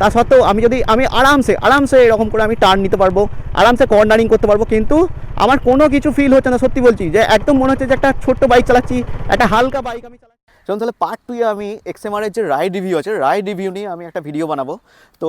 তা সত্ত্বেও আমি যদি, আমি আরামসে আরামসে এরকম করে আমি টার্ন নিতে পারব, আরামসে কর্নারিং করতে পারব, কিন্তু আমার কোনো কিছু ফিল হচ্ছে না, সত্যি বলছি। যে একদম মনে হচ্ছে যে একটা ছোট্ট বাইক চালাচ্ছি, একটা হালকা বাইক আমি চালাচ্ছি। চলুন তাহলে পার্ট টুয়ে আমি এক্সএমআর এর যে রাইড রিভিউ আছে রাইড রিভিউ নিয়ে আমি একটা ভিডিও বানাবো। তো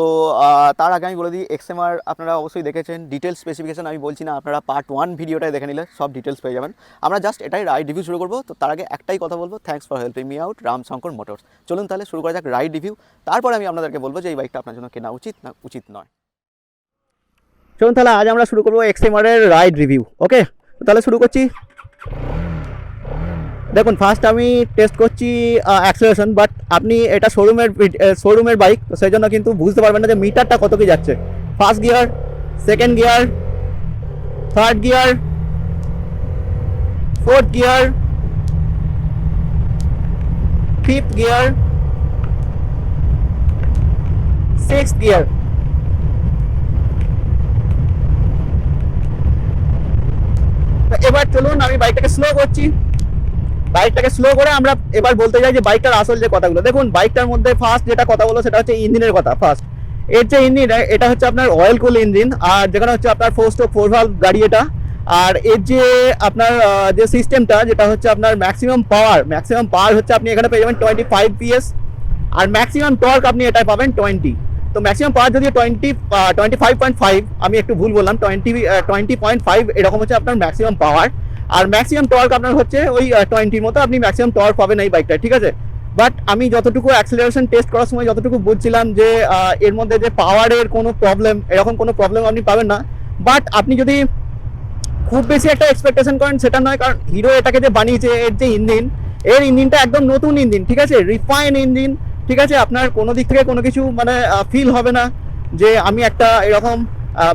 তার আগে আমি বলে দিই এক্সএমআর আপনারা অবশ্যই দেখেছেন ডিটেলস স্পেসিফিকেশন আমি বলছি না, আপনারা পার্ট ওয়ান ভিডিওটাই দেখে নিলে সব ডিটেলস পেয়ে যাবেন। আমরা জাস্ট এটাই রাইড রিভিউ শুরু করব। তো, তার আগে একটাই কথা বলব thanks for helping me out Ramshankar motors চলুন তাহলে শুরু করা যাক রাইড রিভিউ তারপর আমি আপনাদেরকে বলব যে এই বাইকটা আপনার জন্য কেনা উচিত না উচিত নয়। চলুন তাহলে আজ আমরা শুরু করব এক্সএমআর এর রাইড রিভিউ ওকে তাহলে শুরু করছি। দেখুন ফার্স্ট আমি টেস্ট করছি অ্যাক্সেলারেশন বাট আপনি এটা শোরুমের শোরুমের বাইক তো সেই জন্য কিন্তু বুঝতে পারবেন না যে মিটারটা কত কি যাচ্ছে। First gear second gear third gear fourth gear fifth gear six gear এবার চলুন, আমি বাইকটাকে স্লো করছি। বাইকটাকে স্লো করে আমরা এবার বলতে চাই যে বাইকটার আসল যে কথাগুলো। দেখুন, বাইকটার মধ্যে ফার্স্ট যেটা কথা বলো সেটা হচ্ছে ইঞ্জিনের কথা ফার্স্ট এর যে ইঞ্জিন এটা হচ্ছে আপনার অয়েল কুল ইঞ্জিন আর যেখানে হচ্ছে আপনার ফোর স্ট্রোক ফোর ভালভ গাড়ি এটা। আর এর যে আপনার যে সিস্টেমটা যেটা হচ্ছে আপনার ম্যাক্সিমাম পাওয়ার ম্যাক্সিমাম পাওয়ার হচ্ছে আপনি এখানে পেয়ে যাবেন টোয়েন্টি ফাইভ পিএস আর ম্যাক্সিমাম টর্ক আপনি এটাই পাবেন টোয়েন্টি তো ম্যাক্সিমাম পাওয়ার যদি twenty twenty five point five আমি একটু ভুল বললাম টোয়েন্টি টোয়েন্টি পয়েন্ট ফাইভ এরকম হচ্ছে আপনার ম্যাক্সিমাম পাওয়ার আর ম্যাক্সিমাম টর্ক আপনার হচ্ছে ওই টোয়েন্টির মতো আপনি ম্যাক্সিমাম টর্ক পাবেন এই বাইকটা ঠিক আছে? বাট আমি যতটুকু অ্যাক্সিলারেশন টেস্ট করার সময় যতটুকু বুঝছিলাম যে এর মধ্যে যে পাওয়ারের কোনো প্রবলেম এরকম কোনো প্রবলেম আপনি পাবেন না। বাট আপনি যদি খুব বেশি একটা এক্সপেকটেশন করেন, সেটা নয়, কারণ হিরো এটাকে যে বানিয়েছে, এর যে ইঞ্জিন এর ইঞ্জিনটা একদম নতুন ইঞ্জিন ঠিক আছে? রিফাইন ইঞ্জিন ঠিক আছে? আপনার কোনো দিক থেকে কোনো কিছু মানে ফিল হবে না যে আমি একটা এরকম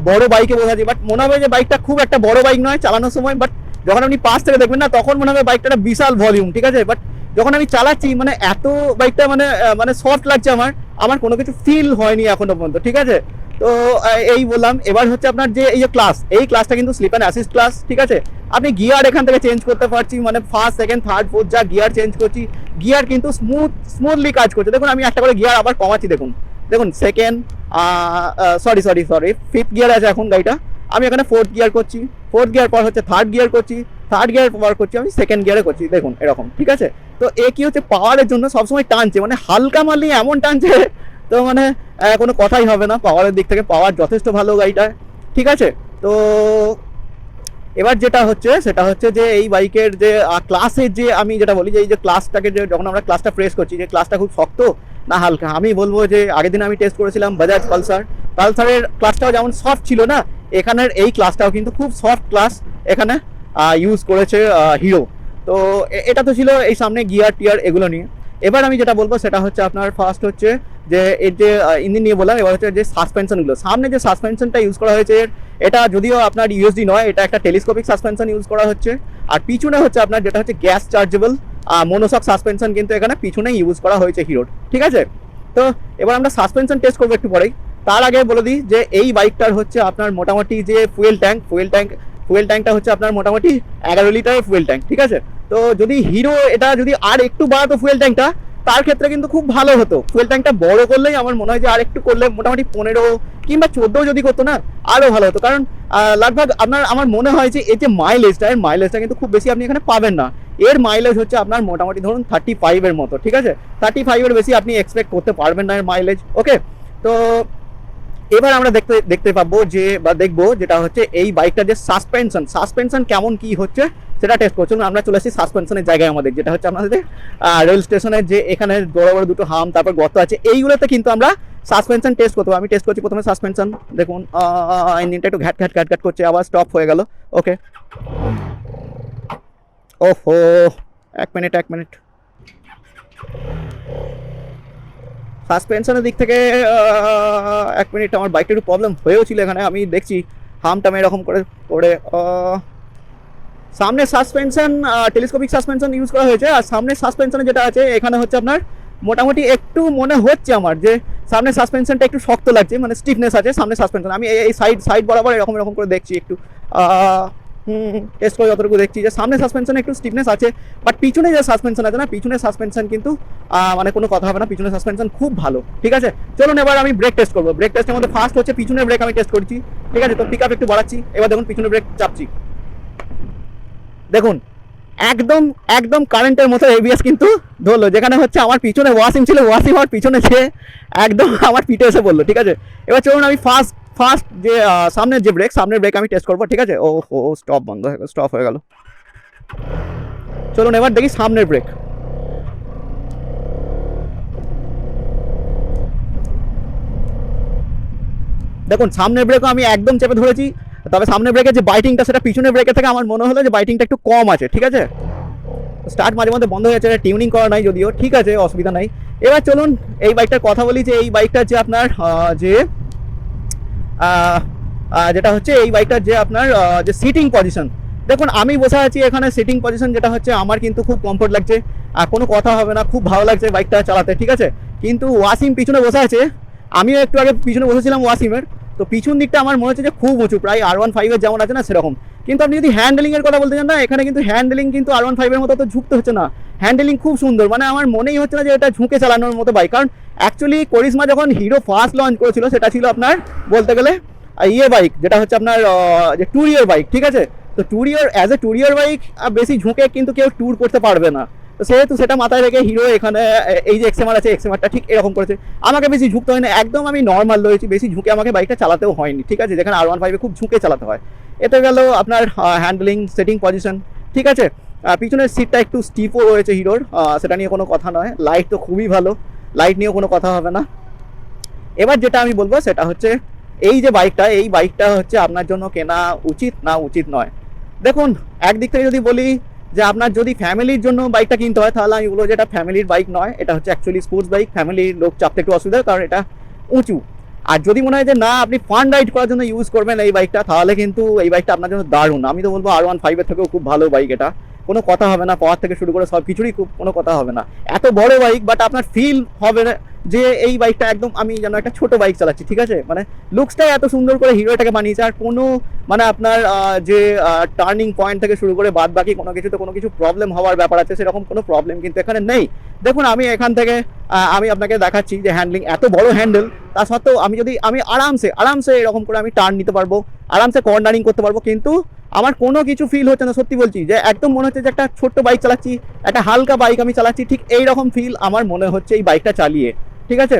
বড় বাইকে বোঝাচ্ছি বাট মনে হবে যে বাইকটা খুব একটা বড় বাইক নয় চালানোর সময় বাট যখন আপনি পাশ থেকে দেখবেন না, তখন মনে হবে বাইকটা একটা বিশাল ভলিউম ঠিক আছে? বাট যখন আমি চালাচ্ছি মানে এত বাইকটা মানে মানে সফট লাগছে আমার আমার কোনো কিছু ফিল হয়নি এখনও পর্যন্ত, ঠিক আছে? তো এই বললাম, এবার হচ্ছে আপনার যে এই যে ক্লাস এই ক্লাসটা কিন্তু স্লিপ অ্যান্ড অ্যাসিস্ট ক্লাস ঠিক আছে? আপনি গিয়ার এখান থেকে চেঞ্জ করতে পারছি মানে ফার্স্ট সেকেন্ড থার্ড ফোর্থ যা গিয়ার চেঞ্জ করছি গিয়ার কিন্তু স্মুথ স্মুথলি কাজ করছে। দেখুন, আমি একটা করে গিয়ার আবার কমাচ্ছি, দেখুন। দেখুন second sorry sorry sorry fifth gear আছে এখন গাড়িটা। আমি এখানে ফোর্থ গিয়ার করছি। ফোর্থ গিয়ার পর হচ্ছে থার্ড গিয়ার করছি থার্ড গিয়ার পর করছি, আমি সেকেন্ড গিয়ারে করছি, দেখুন, এরকম, ঠিক আছে? তো এ কি হচ্ছে পাওয়ারের জন্য সবসময় টানছে মানে হালকা মারলেই এমন টানছে, তো মানে কোনো কথাই হবে না পাওয়ারের দিক থেকে পাওয়ার যথেষ্ট ভালো গাড়িটা, ঠিক আছে? তো এবার যেটা হচ্ছে, সেটা হচ্ছে যে এই বাইকের যে ক্লাসের যে, আমি যেটা বলি যে, এই যে ক্লাসটাকে যে, যখন আমরা ক্লাসটা প্রেস করছি, যে ক্লাসটা খুব শক্ত, না হালকা, আমি বলব যে, আগের দিন আমি টেস্ট করেছিলাম বাজাজ পালসার পালসারের ক্লাসটাও যেমন সফট ছিল না এখানের এই ক্লাসটাও কিন্তু খুব সফট ক্লাস এখানে ইউজ করেছে হিরো তো এটা তো ছিল এই সামনে গিয়ার টিয়ার এগুলো নিয়ে। এবার আমি যেটা বলব সেটা হচ্ছে আপনার ফার্স্ট হচ্ছে যে এর যে ইঞ্জিন নিয়ে বললাম, এবার হচ্ছে যে সাসপেনশনগুলো সামনে যে সাসপেনশনটা ইউজ করা হয়েছে, এটা যদিও আপনার ইউএসডি নয়, এটা একটা টেলিস্কোপিক সাসপেনশন ইউজ করা হচ্ছে। আর পিছনে হচ্ছে আপনার যেটা হচ্ছে গ্যাস চার্জেবল মনোসক সাসপেনশন কিন্তু এখানে পিছনে ইউজ করা হয়েছে হিরোর ঠিক আছে? তো এবার আমরা সাসপেনশন টেস্ট করব একটু পরেই। তার আগে বলে দিই যে এই বাইকটার হচ্ছে আপনার মোটামুটি যে fuel tank fuel tank fuel ট্যাঙ্কটা হচ্ছে আপনার মোটামুটি এগারো লিটারের ফুয়েল ট্যাঙ্ক ঠিক আছে? তো যদি হিরো এটা যদি আর একটু বাড়াতো ফুয়েল ট্যাঙ্কটা তার ক্ষেত্রে কিন্তু খুব ভালো হতো। ফুয়েল ট্যাঙ্কটা বড় করলেই আমার মনে হয় যে আর একটু করলে মোটামুটি পনেরো কিংবা চোদ্দ যদি করতো না আরও ভালো হতো। কারণ লাগভাগ আপনার, আমার মনে হয় যে এই যে মাইলেজটা এর মাইলেজটা কিন্তু খুব বেশি আপনি এখানে পাবেন না। এর মাইলেজ হচ্ছে আপনার মোটামুটি ধরুন থার্টি ফাইভের মতো, ঠিক আছে? থার্টি ফাইভের বেশি আপনি এক্সপেক্ট করতে পারবেন না এর মাইলেজ ওকে তো এবার আমরা দেখতে দেখতে পাবো যে, বা দেখব যেটা হচ্ছে এই বাইকটার যে সাসপেনশন সাসপেনশন কেমন কি হচ্ছে সেটা টেস্ট করছি আমরা চলে আসছি সাসপেনশনের জায়গায় আমাদের, যেটা হচ্ছে আমাদের রেল স্টেশনের যে এখানে বড় বড় দুটো হাম তারপর গর্ত আছে, এইগুলোতে কিন্তু আমরা সাসপেনশন টেস্ট করতে আমি টেস্ট করছি প্রথমে সাসপেনশন দেখুন ইঞ্জিনটা একটু ঘ্যাট ঘ্যাট ঘ্যাট ঘ্যাট করছে, আবার স্টপ হয়ে গেল ওকে ওহো, এক মিনিট এক মিনিট সাসপেনশনের দিক থেকে এক মিনিট আমার বাইকটা একটু প্রবলেম হয়েও ছিল এখানে। আমি দেখছি হামটাম এরকম করে করে সামনে সাসপেনশন টেলিস্কোপিক সাসপেনশন ইউজ করা হয়েছে। আর সামনে সাসপেনশনে যেটা আছে, এখানে হচ্ছে আপনার মোটামুটি একটু মনে হচ্ছে আমার যে সামনে সাসপেনশনটা একটু শক্ত লাগছে মানে স্টিফনেস আছে সামনে সাসপেনশন আমি এই সাইড সাইড বরাবর এরকম এরকম করে দেখছি একটু। টেস্ট করে যতটুকু দেখছি যে সামনে সাসপেনশন একটু স্টিফনেস আছে বাট পিছনে যে সাসপেনশন আছে না পিছনে সাসপেনশন কিন্তু মানে কোনো কথা হবে না পিছনে সাসপেনশন খুব ভালো, ঠিক আছে? চলুন এবার আমি ব্রেক টেস্ট করব। ব্রেক টেস্টের মধ্যে ফার্স্ট হচ্ছে পিছনের ব্রেক আমি টেস্ট করছি, ঠিক আছে? তো পিক আপ একটু বাড়াচ্ছি, এবার দেখুন পিছনে ব্রেক চাপছি। দেখুন, একদম একদম কারেন্টের মতো এবিএস কিন্তু ধরলো, যেখানে হচ্ছে আমার পিছনে ওয়াসিম ছিল ওয়াসিম আমার পিছনে সে একদম আমার পিঠে এসে বলল ঠিক আছে? এবার চলুন আমি ফার্স্ট ফার্স্ট যে সামনের যে ব্রেক, সামনের ব্রেক আমি টেস্ট করব, ঠিক আছে? ও ও স্টপ বন্ধ হয়ে গেল স্টপ হয়ে গেল। চলুন এবার দেখি সামনের ব্রেক। দেখুন, সামনের ব্রেকও আমি একদম চেপে ধরেছি, তবে সামনের ব্রেকের যে বাইটিংটা সেটা পিছনের ব্রেকের থেকে আমার মনে হলো যে বাইটিংটা একটু কম আছে, ঠিক আছে? স্টার্ট মাঝে মধ্যে বন্ধ হয়ে যাচ্ছে টিউনিং করা নাই যদিও, ঠিক আছে, অসুবিধা নাই। এবার চলুন, এই বাইকটার কথা বলি যে, এই বাইকটার যে আপনার যে যেটা হচ্ছে এই বাইকটার যে আপনার যে সিটিং পজিশন দেখুন, আমি বসে আছি এখানে সিটিং পজিশন যেটা হচ্ছে আমার কিন্তু খুব কমফোর্ট লাগছে। আর কোনো কথা হবে না, খুব ভালো লাগছে বাইকটা চালাতে, ঠিক আছে? কিন্তু ওয়াসিম পিছনে বসে আছে। আমিও একটু আগে পিছনে বসেছিলাম ওয়াসিমের। তো পিছন দিকটা আমার মনে হচ্ছে যে খুব উঁচু, প্রায় আর ওয়ান ফাইভের যেমন আছে না সেরকম। কিন্তু আপনি যদি হ্যান্ডেলিং এর কথা বলতে চান না, এখানে কিন্তু হ্যান্ডেলিং কিন্তু আর ওয়ান ফাইভের মতো তো ঝুঁকতে হচ্ছে না। হ্যান্ডেলিং খুব সুন্দর। মানে আমার মনেই হচ্ছে না যে এটা ঝুঁকে চালানোর মতো বাইক কারণ অ্যাকচুয়ালি করিসমা যখন হিরো ফার্স্ট লঞ্চ করেছিল, সেটা ছিল আপনার বলতে গেলে ইয়ে বাইক যেটা হচ্ছে আপনার যে ট্যুরিয়ার বাইক ঠিক আছে? তো ট্যুরিয়ার অ্যাজ এ ট্যুরিয়ার বাইক বেশি ঝুঁকে কিন্তু কেউ ট্যুর করতে পারবে না। তো সেহেতু সেটা মাথায় রেখে হিরো এখানে এই যে এক্সএমআর আছে এক্সএমআরটা ঠিক এরকম করেছে। আমাকে বেশি ঝুঁকতে হয় না, একদম আমি নর্মাল রয়েছি, বেশি ঝুঁকে আমাকে বাইকটা চালাতেও হয়নি, ঠিক আছে? যেখানে আর ওয়ান ফাইভে খুব ঝুঁকে চালাতে হয়। এতে গেল আপনার হ্যান্ডলিং সেটিং পজিশন ঠিক আছে? পিছনের সিটটা একটু স্টিপও রয়েছে হিরোর। সেটা নিয়ে কোনো কথা নয়। লাইট তো খুবই ভালো। লাইট নিয়েও কোনো কথা হবে না। এবার যেটা আমি বলব, সেটা হচ্ছে এই যে বাইকটা এই বাইকটা হচ্ছে আপনার জন্য কেনা উচিত না উচিত নয়। দেখুন, একদিক থেকে যদি বলি যে আপনার যদি ফ্যামিলির জন্য বাইকটা কিনতে হয়, তাহলে আমি বলব যে এটা ফ্যামিলির বাইক নয়। এটা হচ্ছে অ্যাকচুয়ালি স্পোর্টস বাইক ফ্যামিলির লোক চাপতে একটু অসুবিধা, কারণ এটা উঁচু। আর যদি মনে হয় যে না, আপনি ফান রাইড করার জন্য ইউজ করবেন এই বাইকটা তাহলে কিন্তু এই বাইকটা আপনার জন্য দারুণ। আমি তো বলব আর ওয়ান ফাইভের থেকেও খুব ভালো বাইক এটা। কোনো কথা হবে না পাওয়ার থেকে শুরু করে সব কিছুরই কোনো কথা হবে না। এত বড় বাইক বাট আপনার ফিল হবে না যে এই বাইকটা একদম আমি যেন একটা ছোট বাইক চালাচ্ছি, ঠিক আছে? মানে লুকসটাই এত সুন্দর করে হিরোটাকে বানিয়েছে, আর কোনো মানে আপনার যে টার্নিং পয়েন্ট থেকে শুরু করে বাদ বাকি কোনো কিছুতে কোনো কিছু প্রবলেম হওয়ার ব্যাপার আছে, সেরকম কোনো প্রবলেম কিন্তু এখানে নেই। দেখুন, আমি এখান থেকে আমি আপনাকে দেখাচ্ছি যে হ্যান্ডলিং এত বড় হ্যান্ডেল তা সত্ত্বেও আমি যদি, আমি আরামসে আরামসে এরকম করে আমি টার্ন নিতে পারব। আরামসে কর্নারিং করতে পারব। কিন্তু আমার কোনো কিছু ফিল হচ্ছে না, সত্যি বলছি। যে একদম মনে হচ্ছে যে একটা ছোট্ট বাইক চালাচ্ছি, একটা হালকা বাইক আমি চালাচ্ছি, ঠিক এই রকম ফিল আমার মনে হচ্ছে এই বাইকটা চালিয়ে। ঠিক আছে?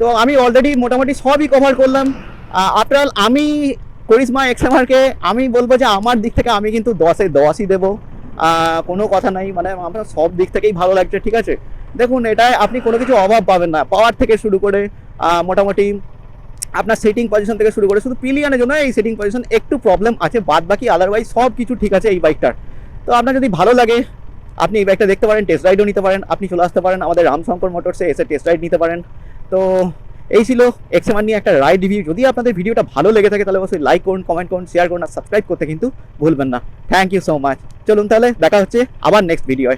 তো আমি অলরেডি মোটামুটি সবই কভার করলাম। আফটার আমি করিসমা এক্সএমআরকে, আমি বলব যে আমার দিক থেকে আমি কিন্তু দশে দশই দেবো। কোনো কথা নাই। মানে আমার সব দিক থেকেই ভালো লাগছে, ঠিক আছে? দেখুন, এটায় আপনি কোনো কিছু অভাব পাবেন না। পাওয়ার থেকে শুরু করে মোটামুটি আপনার সেটিং পজিশন থেকে শুরু করে শুধু পিলিয়নের জন্য এই সেটিং পজিশন একটু প্রবলেম আছে বাদ বাকি আদারওয়াইজ সব কিছু ঠিক আছে এই বাইকটার তো আপনার যদি ভালো লাগে, আপনি এই বাইকটা দেখতে পারেন টেস্ট রাইডও নিতে পারেন, আপনি চলে আসতে পারেন আমাদের রামশঙ্কর মোটরসে, এসে টেস্ট রাইড নিতে পারেন। তো এই ছিল এক্সএমআর নিয়ে একটা রাইড রিভিউ যদি আপনাদের ভিডিওটা ভালো লেগে থাকে, তাহলে অবশ্যই লাইক করুন কমেন্ট করুন শেয়ার করুন আর সাবস্ক্রাইব করতে কিন্তু ভুলবেন না। থ্যাংক ইউ সো মাচ চলুন তাহলে, দেখা হচ্ছে আবার নেক্সট ভিডিওয়